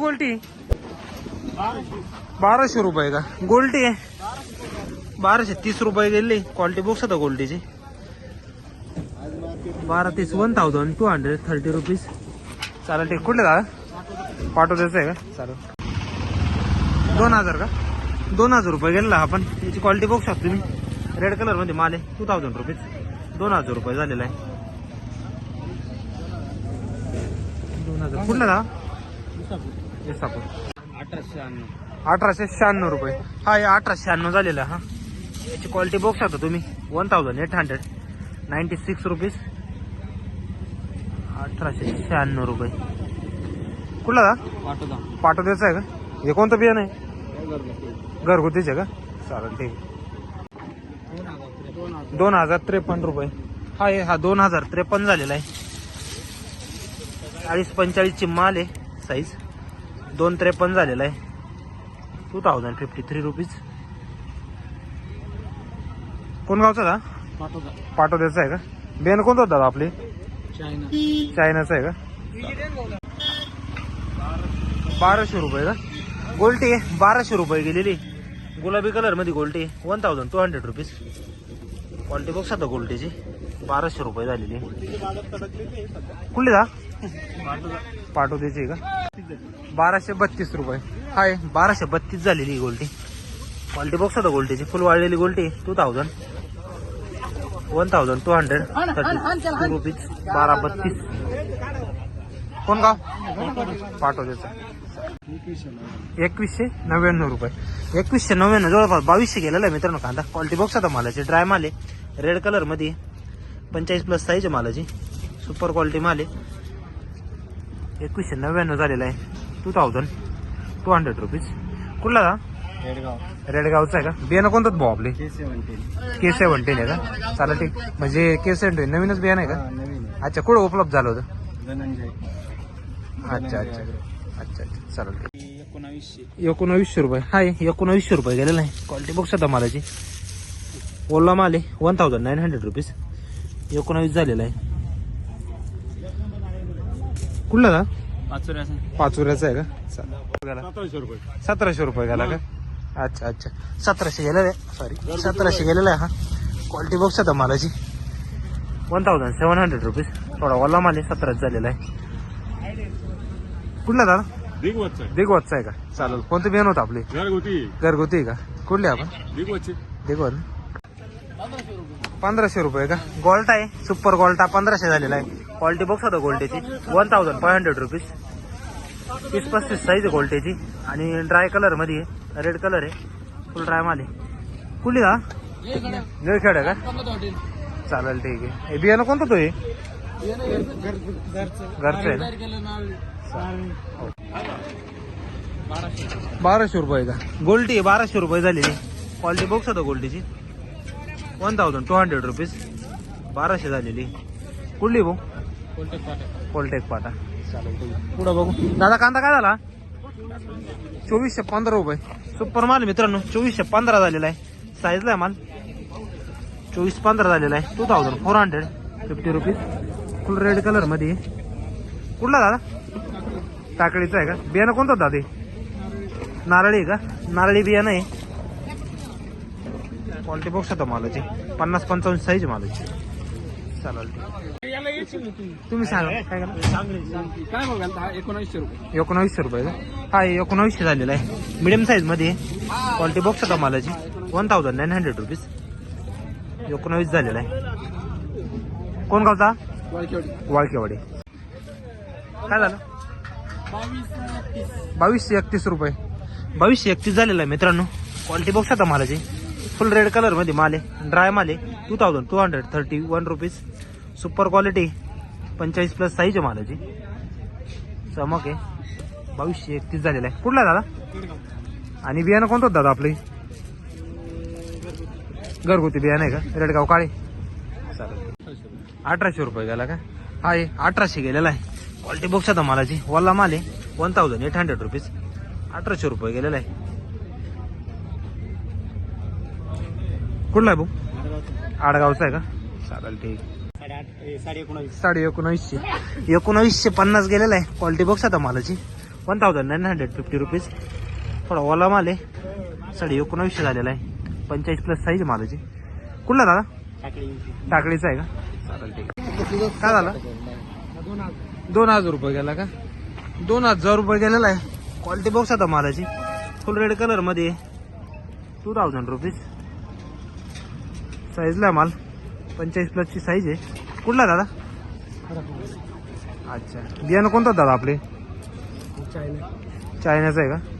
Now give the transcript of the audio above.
गोल्टी बाराशे रुपये का? गोल्टी आहे. बाराशे तीस रुपये गेली. क्वालिटी बॉक्स होता गोल्टीची. बारा तीस one thousand two hundred thirty rupees चालेल ठीक. कुठले दादा? पाठव आहे का? चालेल. दोन हजार का? दोन हजार रुपये गेलेला हा आपण. याची क्वालिटी बघू शकतो तुम्ही. रेड कलरमध्ये माल आहे. टू थाउजंड रुपीज दोन हजार रुपये झालेला आहे. दोन हजार. कुठला दादा? अठराशे शहाण्णव. अठराशे शहाण्णव रुपये. हा हे अठराशे शहाण्णव झालेला हा. याची क्वालिटी बघू शकता तुम्ही. One thousand eight hundred ninety six rupees अठराशे शहाण्णव रुपये. कुठला दा पाठव द्यायचं आहे का? हे कोणतं बियाणं आहे? घरगुतीच आहे का? चालेल ठीक आहे. दोन हजार त्रेपन्न. रुपये. हा हे हा दोन हजार त्रेपन्न झालेला आहे. चाळीस पंचेचाळीसची माल आहे साईज दोन त्रेपन्न झालेला आहे. Two thousand fifty three rupees कोण गावचा का? पाठवता पाठव द्यायचं आहे का? बेन कोणतं दादा आपली? चायना. चायनाचं आहे का? बाराशे रुपये का? गोल्टी आहे. बाराशे रुपये गेलेली. गुलाबी कलरमध्ये गोल्टी one thousand two hundred rupees quality बघ आता गोल्टीची. बाराशे रुपये झालेली कुठली दा? पाठव द्यायची का? बाराशे बत्तीस रुपये. हाय बाराशे बत्तीस झालेली ही गोल्टी क्वालिटी बघ आता गोल्टीची फुल वाळलेली गोल्टी two thousand one thousand two hundred thirty two rupees बारा बत्तीस. कोण गाव? पाठव द्यायचं एकवीसशे नव्याण्णव रुपये. एकवीसशे नव्याण्णव जवळपास बावीसशे गेलेला आहे मित्रांनो कांदा. क्वालिटी बॉक्स आता मालाची. ड्राय माल आहे. रेड कलरमध्ये पंचेचाळीस प्लस साईज आहे मालाची. सुपर क्वालिटी माल आहे. एकवीसशे नव्याण्णव झालेला आहे. Two thousand two hundred rupees कुठला का रेडगावचा आहे का? बियाणं कोणतं भाऊ आपले? के सेव्हन्टीन आहे का? चालेल ठीक. म्हणजे के सेव्हन्टीन नवीनच बियाणं आहे का? अच्छा कुठं उपलब्ध झालं होतं? अच्छा अच्छा. अच्छा अच्छा. चालेल एकोणावीसशे. एकोणावीसशे रुपये. हाय एकोणावीसशे रुपये गेलेला आहे. क्वालिटी बघ आता मालाची. ओला माल आहे one thousand nine hundred rupees एकोणावीस झालेला आहे. कुठला का पाचोऱ्याचा पाचुऱ्याचा आहे का? सतराशे रुपये. सतराशे रुपये गेला का? अच्छा अच्छा. सतराशे गेलेला आहे. सॉरी सतराशे गेलेला आहे हा. क्वालिटी बघ आता मालाची. One thousand seven hundred rupees थोडा ओला माल आहे सतराच झालेला आहे. कुठला दादा? दिगवतचा दिगवतचा आहे का? चालेल. कोणतं बियाण होतं आपले? घरगुती. घरगुती आहे का? कुठले आपण? दिगवतचे. देखो पंधराशे रुपये का? गोल्ट आहे. सुपर गोल्टा पंधराशे झालेला आहे. क्वालिटी बॉक्स होता गोल्टेची. One thousand five hundred rupees तीस पस्तीस साईज आहे गोल्टेची. आणि ड्राय कलरमध्ये आहे. रेड कलर आहे. फुल ड्राय माल आहे कुठली का निळखेड आहे का? चालेल ठीक आहे. हे बियाणं कोणतं तो हे? घरचं आहे ना? बाराशे रुपये का? गोल्टी आहे बाराशे रुपये झालेली. क्वालिटी बॉक्स होता गोल्टीची one thousand two hundred rupees बाराशे झालेली. कुठली भाऊ. पोलटेक पाटा. पुढं बघू. दादा कांदा काय झाला? चोवीसशे पंधरा रुपये. सुपर माल मित्रांनो चोवीसशे पंधरा झालेला आहे. साईजला आहे माल. चोवीस पंधरा झालेला आहे. Two thousand four hundred fifty rupees full red कलरमध्ये. कुठला दादा? टाकळीचा आहे का? बियाणं कोणतं दादा? नारळी आहे का? नारळी बियाणं आहे. क्वालिटी बॉक्स होता मालाची. पन्नास पंचावन्न साईज मालाची. चालेल तुम्ही. सांगा काय करा? काय बघाल एकोणावीसशे रुपये. एकोणावीसशे रुपये का? हा एकोणावीसशे झालेला आहे. मिडियम साईजमध्ये क्वालिटी बॉक्स होता मालाची? One thousand nine hundred rupees एकोणावीस झालेला आहे. कोण गावचा? वाळकेवाडी. काय झालं? बावीसशे एकतीस. रुपये. बावीसशे एकतीस झालेला आहे मित्रांनो. क्वालिटी बॉक्स आता मालाची? फुल रेड कलरमध्ये माल आहे. ड्राय माल आहे. Two thousand two hundred thirty one rupees super quality पंचेचाळीस प्लस साईज आहे मालाची. चमक आहे. बावीसशे एकतीस झालेला आहे. कुठला आहे दादा? आणि बियाणं कोणतं दादा आपले? घरगुती बियाणं आहे का? रेडगाव काळे. चालेल अठराशे रुपये गेला का? हा अठराशे गेलेला आहे. क्वालिटी बॉक्स आता मालाची. वल्ला माल आहे. One thousand eight hundred rupees अठराशे रुपये गेलेला आहे. कुठला आहे भाऊ? आडगावचा आहे का? चालेल ठीक. साडे एकोणावीस साडे एकोणावीसशे. एकोणावीसशे पन्नास गेलेला आहे. क्वालिटी बॉक्स आता मालाची. One thousand nine hundred fifty rupees थोडा ओला माल आहे. साडे एकोणावीसशे झालेला आहे. पंचेचाळीस प्लस साईज मालाची. कुठला दादा? टाकळीचा आहे का? चालेल ठीक आहे. काय झालं? दोन हजार रुपये गेला का? दोन हजार रुपये गेलेला आहे. क्वालिटी बॉक्स आता मालाची. फुल रेड कलरमध्ये टू थाउजंड रुपीज साईजला आहे माल. पंचेचाळीस प्लसची साईज आहे. कुठला दादा? अच्छा. बियाणं कोणतं दादा आपले? चायनाचं आहे का?